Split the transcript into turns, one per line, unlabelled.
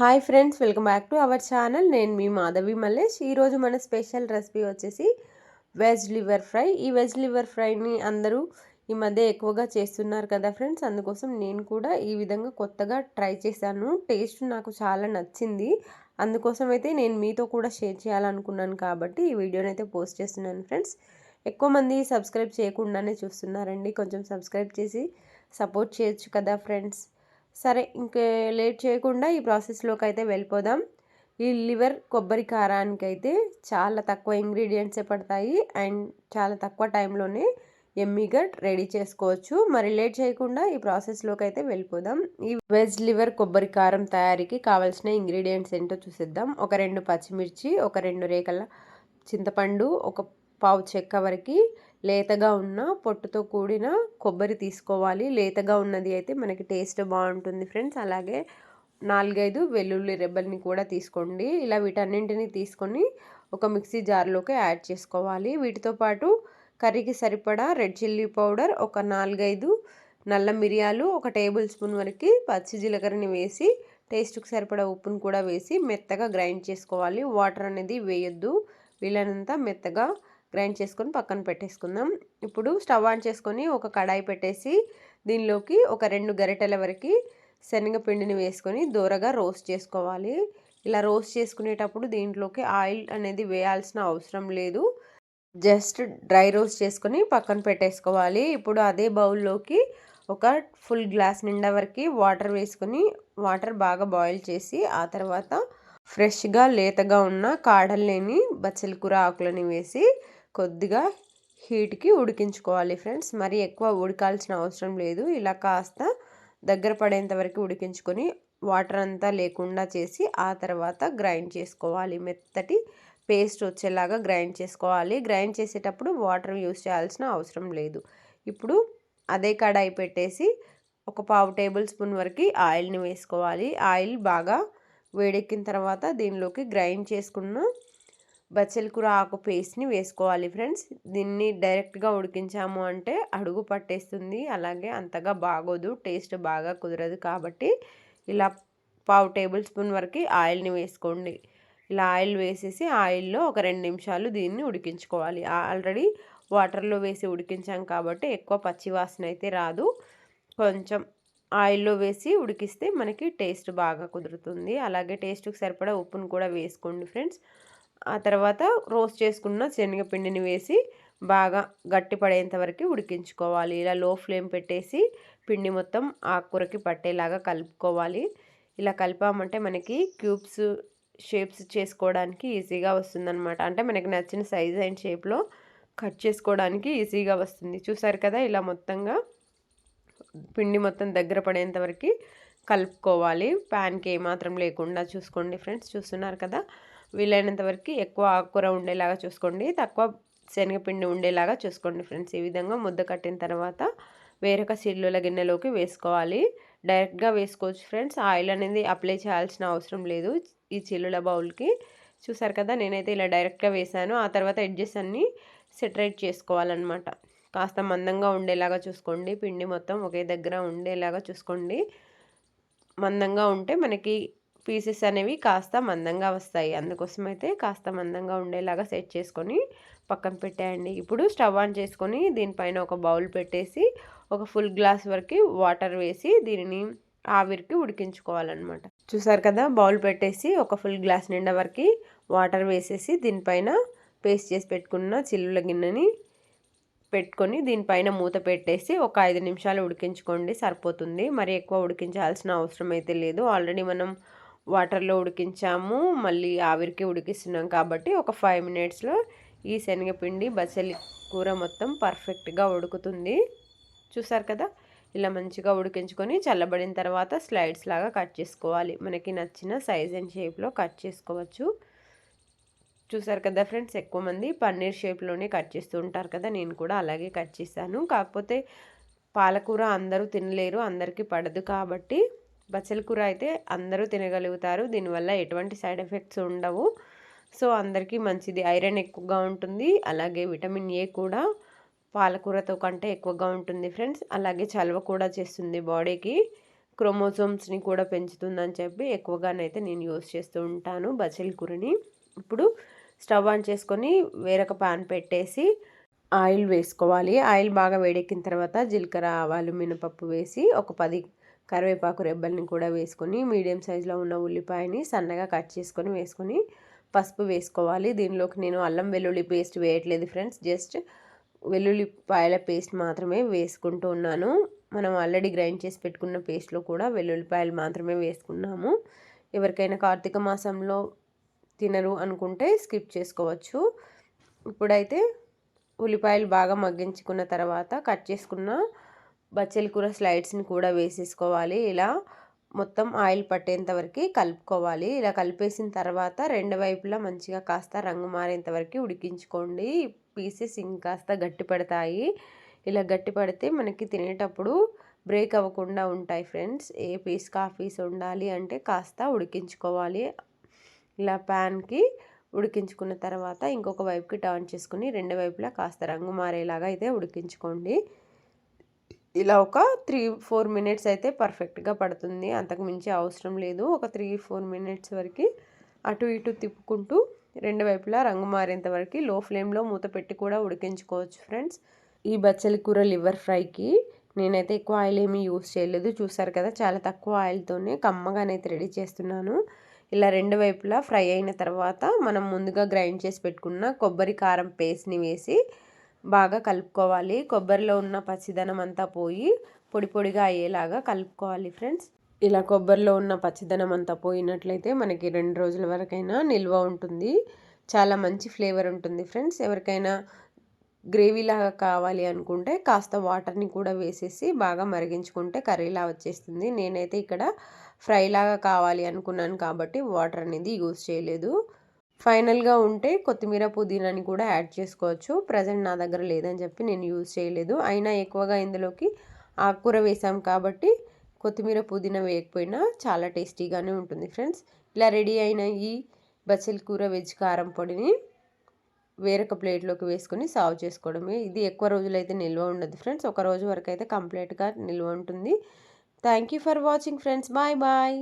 Hi friends welcome back to our channel. నేను మీ మాధవి మల్లేష్. ఈరోజు మన స్పెషల్ రెసిపీ వచ్చేసి వెజ్ లివర్ ఫ్రై. ఈ వెజ్ లివర్ ఫ్రైని అందరూ ఈ మధ్య ఎక్కువగా చేస్తున్నారు కదా ఫ్రెండ్స్. అందుకోసం నేను కూడా ఈ విధంగా కొత్తగా ట్రై చేశాను. టేస్ట్ నాకు చాలా నచ్చింది. అందుకోసం అయితే నేను మీతో కూడా షేర్ చేయాలనుకున్నాను కాబట్టి ఈ వీడియోని అయితే పోస్ట్ చేస్తున్నాను ఫ్రెండ్స్. ఎక్కువ మంది సబ్స్క్రైబ్ చేయకుండానే చూస్తున్నారండి. కొంచెం సబ్స్క్రైబ్ చేసి సపోర్ట్ చేయొచ్చు కదా ఫ్రెండ్స్. సరే ఇంకే లేట్ చేయకుండా ఈ ప్రాసెస్లోకి అయితే వెళ్ళిపోదాం. ఈ లివర్ కొబ్బరి కారానికి అయితే చాలా తక్కువ ఇంగ్రీడియంట్సే పడతాయి. అండ్ చాలా తక్కువ టైంలోనే ఎమ్మీగా రెడీ చేసుకోవచ్చు. మరి లేట్ చేయకుండా ఈ ప్రాసెస్లోకి అయితే వెళ్ళిపోదాం. ఈ వెజ్ లివర్ కొబ్బరి కారం తయారీకి కావాల్సిన ఇంగ్రీడియంట్స్ ఏంటో చూసిద్దాం. ఒక రెండు పచ్చిమిర్చి ఒక రెండు రేకల చింతపండు ఒక పావు చెక్క వరకు లేతగా ఉన్న పొట్టుతో కూడిన కొబ్బరి తీసుకోవాలి. లేతగా ఉన్నది అయితే మనకి టేస్ట్ బాగుంటుంది ఫ్రెండ్స్. అలాగే నాలుగైదు వెల్లుల్లి రెబ్బల్ని కూడా తీసుకోండి. ఇలా వీటన్నింటిని తీసుకొని ఒక మిక్సీ జార్లోకి యాడ్ చేసుకోవాలి. వీటితో పాటు కర్రీకి సరిపడా రెడ్ చిల్లీ పౌడర్ ఒక నాలుగైదు నల్ల మిరియాలు ఒక టేబుల్ స్పూన్ వరకు పచ్చి జీలకర్రని వేసి టేస్ట్కి సరిపడా ఉప్పును కూడా వేసి మెత్తగా గ్రైండ్ చేసుకోవాలి. వాటర్ అనేది వేయొద్దు. వీళ్ళనంతా మెత్తగా గ్రైండ్ చేసుకొని పక్కన పెట్టేసుకుందాం. ఇప్పుడు స్టవ్ ఆన్ చేసుకొని ఒక కడాయి పెట్టేసి దీనిలోకి ఒక రెండు గరిటెల వరకు శనగపిండిని వేసుకొని దూరగా రోస్ట్ చేసుకోవాలి. ఇలా రోస్ట్ చేసుకునేటప్పుడు దీంట్లోకి ఆయిల్ అనేది వేయాల్సిన అవసరం లేదు. జస్ట్ డ్రై రోస్ట్ చేసుకొని పక్కన పెట్టేసుకోవాలి. ఇప్పుడు అదే బౌల్లోకి ఒక ఫుల్ గ్లాస్ నిండా వరకు వాటర్ వేసుకొని వాటర్ బాగా బాయిల్ చేసి ఆ తర్వాత ఫ్రెష్గా లేతగా ఉన్న కాడలేని బచ్చల కూర ఆకులని వేసి కొద్దిగా హీట్కి ఉడికించుకోవాలి ఫ్రెండ్స్. మరి ఎక్కువ ఉడకాల్సిన అవసరం లేదు. ఇలా కాస్త దగ్గర పడేంత వరకు ఉడికించుకొని వాటర్ అంతా లేకుండా చేసి ఆ తర్వాత గ్రైండ్ చేసుకోవాలి. మెత్తటి పేస్ట్ వచ్చేలాగా గ్రైండ్ చేసుకోవాలి. గ్రైండ్ చేసేటప్పుడు వాటర్ యూస్ చేయాల్సిన అవసరం లేదు. ఇప్పుడు అదే కడాయి పెట్టేసి ఒక పావు టేబుల్ స్పూన్ వరకు ఆయిల్ని వేసుకోవాలి. ఆయిల్ బాగా వేడెక్కిన తర్వాత దీనిలోకి గ్రైండ్ చేసుకున్న బచ్చల కూర ఆకు పేస్ట్ని వేసుకోవాలి ఫ్రెండ్స్. దీన్ని డైరెక్ట్గా ఉడికించాము అంటే అడుగు పట్టేస్తుంది. అలాగే అంతగా బాగోదు టేస్ట్ బాగా కుదరదు కాబట్టి ఇలా పావు టేబుల్ స్పూన్ వరకు ఆయిల్ని వేసుకోండి. ఇలా ఆయిల్ వేసేసి ఆయిల్లో ఒక రెండు నిమిషాలు దీన్ని ఉడికించుకోవాలి. ఆల్రెడీ వాటర్లో వేసి ఉడికించాం కాబట్టి ఎక్కువ పచ్చివాసన అయితే రాదు. కొంచెం ఆయిల్లో వేసి ఉడికిస్తే మనకి టేస్ట్ బాగా కుదురుతుంది. అలాగే టేస్ట్కి సరిపడా ఉప్పును కూడా వేసుకోండి ఫ్రెండ్స్. ఆ తర్వాత రోస్ట్ చేసుకున్న శనగపిండిని వేసి బాగా గట్టి పడేంత వరకు ఉడికించుకోవాలి. ఇలా లో ఫ్లేమ్ పెట్టేసి పిండి మొత్తం ఆకుకూరకి పట్టేలాగా కలుపుకోవాలి. ఇలా కలిపామంటే మనకి క్యూబ్స్ షేప్స్ చేసుకోవడానికి ఈజీగా వస్తుందన్నమాట. అంటే మనకి నచ్చిన సైజ్ అండ్ షేప్లో కట్ చేసుకోవడానికి ఈజీగా వస్తుంది. చూసారు కదా ఇలా మొత్తంగా పిండి మొత్తం దగ్గర పడేంత వరకు కలుపుకోవాలి. ప్యాన్కి ఏమాత్రం లేకుండా చూసుకోండి ఫ్రెండ్స్. చూస్తున్నారు కదా వీలైనంత వరకు ఎక్కువ ఆకుకూర ఉండేలాగా చూసుకోండి. తక్కువ శనగపిండి ఉండేలాగా చూసుకోండి ఫ్రెండ్స్. ఈ విధంగా ముద్ద కట్టిన తర్వాత వేరొక సిల్లుల గిన్నెలోకి వేసుకోవాలి. డైరెక్ట్గా వేసుకోవచ్చు ఫ్రెండ్స్. ఆయిల్ అనేది అప్లై చేయాల్సిన అవసరం లేదు ఈ చిల్లుల బౌల్కి. చూసారు కదా నేనైతే ఇలా డైరెక్ట్గా వేసాను. ఆ తర్వాత ఎడ్జెస్ అన్నీ సెటరేట్ చేసుకోవాలన్నమాట. కాస్త మందంగా ఉండేలాగా చూసుకోండి. పిండి మొత్తం ఒకే దగ్గర ఉండేలాగా చూసుకోండి. మందంగా ఉంటే మనకి పీసెస్ అనేవి కాస్త మందంగా వస్తాయి. అందుకోసం అయితే కాస్త మందంగా ఉండేలాగా సెట్ చేసుకొని పక్కన పెట్టేయండి. ఇప్పుడు స్టవ్ ఆన్ చేసుకొని దీనిపైన ఒక బౌల్ పెట్టేసి ఒక ఫుల్ గ్లాస్ వరకు వాటర్ వేసి దీనిని ఆవిరికి ఉడికించుకోవాలన్నమాట. చూసారు కదా బౌల్ పెట్టేసి ఒక ఫుల్ గ్లాస్ నిండా వరకు వాటర్ వేసేసి దీనిపైన పేస్ట్ చేసి పెట్టుకున్న చిల్లుల గిన్నెని పెట్టుకొని దీనిపైన మూత పెట్టేసి ఒక ఐదు నిమిషాలు ఉడికించుకోండి సరిపోతుంది. మరి ఎక్కువ ఉడికించాల్సిన అవసరం అయితే లేదు. ఆల్రెడీ మనం వాటర్లో ఉడికించాము. మళ్ళీ ఆవిరికి ఉడికిస్తున్నాం కాబట్టి ఒక ఫైవ్ మినిట్స్లో ఈ శనగపిండి బచ్చలి కూర మొత్తం పర్ఫెక్ట్గా ఉడుకుతుంది. చూసారు కదా? ఇలా మంచిగా ఉడికించుకొని చల్లబడిన తర్వాత స్లైడ్స్ లాగా కట్ చేసుకోవాలి. మనకి నచ్చిన సైజ్ అండ్ షేప్లో కట్ చేసుకోవచ్చు. చూసారు కదా ఫ్రెండ్స్? ఎక్కువ మంది పన్నీర్ షేప్లోనే కట్ చేస్తూ ఉంటారు కదా? నేను కూడా అలాగే కట్ చేశాను. కాకపోతే పాలకూర అందరూ తినలేరు అందరికీ పడదు కాబట్టి బచ్చల కూర అయితే అందరూ తినగలుగుతారు. దీనివల్ల ఎటువంటి సైడ్ ఎఫెక్ట్స్ ఉండవు. సో అందరికీ మంచిది. ఐరన్ ఎక్కువగా ఉంటుంది. అలాగే విటమిన్ ఏ కూడా పాలకూరతో కంటే ఎక్కువగా ఉంటుంది ఫ్రెండ్స్. అలాగే చలవ కూడా చేస్తుంది బాడీకి. క్రోమోజోమ్స్ని కూడా పెంచుతుందని చెప్పి ఎక్కువగానైతే నేను యూస్ చేస్తూ ఉంటాను బచ్చలి కూరని. ఇప్పుడు స్టవ్ ఆన్ చేసుకొని వేరొక పాన్ పెట్టేసి ఆయిల్ వేసుకోవాలి. ఆయిల్ బాగా వేడెక్కిన తర్వాత జీలకర్ర ఆవాలు మినపప్పు వేసి ఒక పది కరివేపాకు రెబ్బల్ని కూడా వేసుకొని మీడియం సైజులో ఉన్న ఉల్లిపాయని సన్నగా కట్ చేసుకొని వేసుకొని పసుపు వేసుకోవాలి. దీనిలోకి నేను అల్లం వెల్లుల్లి పేస్ట్ వేయట్లేదు ఫ్రెండ్స్. జస్ట్ వెల్లుల్లిపాయల పేస్ట్ మాత్రమే వేసుకుంటూ ఉన్నాను. మనం ఆల్రెడీ గ్రైండ్ చేసి పెట్టుకున్న పేస్ట్లో కూడా వెల్లుల్లిపాయలు మాత్రమే వేసుకున్నాము. ఎవరికైనా కార్తీక మాసంలో తినరు అనుకుంటే స్కిప్ చేసుకోవచ్చు. ఇప్పుడైతే ఉల్లిపాయలు బాగా మగ్గించుకున్న తర్వాత కట్ చేసుకున్న బచ్చలి కూర స్లైడ్స్ని కూడా వేసేసుకోవాలి. ఇలా మొత్తం ఆయిల్ పట్టేంత వరకు కలుపుకోవాలి. ఇలా కలిపేసిన తర్వాత రెండు వైపులా మంచిగా కాస్త రంగు మారేంత వరకు ఉడికించుకోండి. పీసెస్ ఇంకాస్త గట్టి పడతాయి. ఇలా గట్టి పడితే మనకి తినేటప్పుడు బ్రేక్ అవ్వకుండా ఉంటాయి ఫ్రెండ్స్. ఏ పీస్ కాఫీస్ ఉండాలి అంటే కాస్త ఉడికించుకోవాలి. ఇలా ప్యాన్కి ఉడికించుకున్న తర్వాత ఇంకొక వైపుకి టర్న్ చేసుకుని రెండు వైపులా కాస్త రంగు మారేలాగా అయితే ఉడికించుకోండి. ఇలా ఒక త్రీ ఫోర్ మినిట్స్ అయితే పర్ఫెక్ట్గా పడుతుంది. అంతకు మించి అవసరం లేదు. ఒక త్రీ ఫోర్ మినిట్స్ వరకు అటు ఇటు తిప్పుకుంటూ రెండు వైపులా రంగు మారేంత వరకు లో ఫ్లేమ్లో మూత పెట్టి కూడా ఉడికించుకోవచ్చు ఫ్రెండ్స్. ఈ బచ్చలి కూర లివర్ ఫ్రైకి నేనైతే ఎక్కువ ఆయిల్ ఏమీ యూస్ చేయలేదు. చూసారు కదా చాలా తక్కువ ఆయిల్తోనే కమ్మగానైతే రెడీ చేస్తున్నాను. ఇలా రెండు వైపులా ఫ్రై అయిన తర్వాత మనం ముందుగా గ్రైండ్ చేసి పెట్టుకున్న కొబ్బరి కారం పేస్ట్ని వేసి బాగా కలుపుకోవాలి. కొబ్బరిలో ఉన్న పచ్చిదనం అంతా పోయి పొడి పొడిగా అయ్యేలాగా కలుపుకోవాలి ఫ్రెండ్స్. ఇలా కొబ్బరిలో ఉన్న పచ్చిదనం అంతా పోయినట్లయితే మనకి రెండు రోజుల వరకైనా నిల్వ ఉంటుంది. చాలా మంచి ఫ్లేవర్ ఉంటుంది ఫ్రెండ్స్. ఎవరికైనా గ్రేవీలాగా కావాలి అనుకుంటే కాస్త వాటర్ని కూడా వేసేసి బాగా మరిగించుకుంటే కర్రీలా వచ్చేస్తుంది. నేనైతే ఇక్కడ ఫ్రైలాగా కావాలి అనుకున్నాను కాబట్టి వాటర్ అనేది యూజ్ చేయలేదు. ఫైనల్గా ఉంటే కొత్తిమీర పుదీనాని కూడా యాడ్ చేసుకోవచ్చు. ప్రజెంట్ నా దగ్గర లేదని చెప్పి నేను యూజ్ చేయలేదు. అయినా ఎక్కువగా ఇందులోకి ఆకుకూర వేసాం కాబట్టి కొత్తిమీర పుదీనా వేయకపోయినా చాలా టేస్టీగానే ఉంటుంది ఫ్రెండ్స్. ఇలా రెడీ అయిన ఈ బచ్చల కూర వెజ్ కారం పొడిని వేరొక ప్లేట్లోకి వేసుకొని సర్వ్ చేసుకోవడమే. ఇది ఎక్కువ రోజులైతే నిల్వ ఉండదు ఫ్రెండ్స్. ఒక రోజు వరకు అయితే కంప్లీట్గా నిల్వ ఉంటుంది. Thank you for watching friends. Bye bye.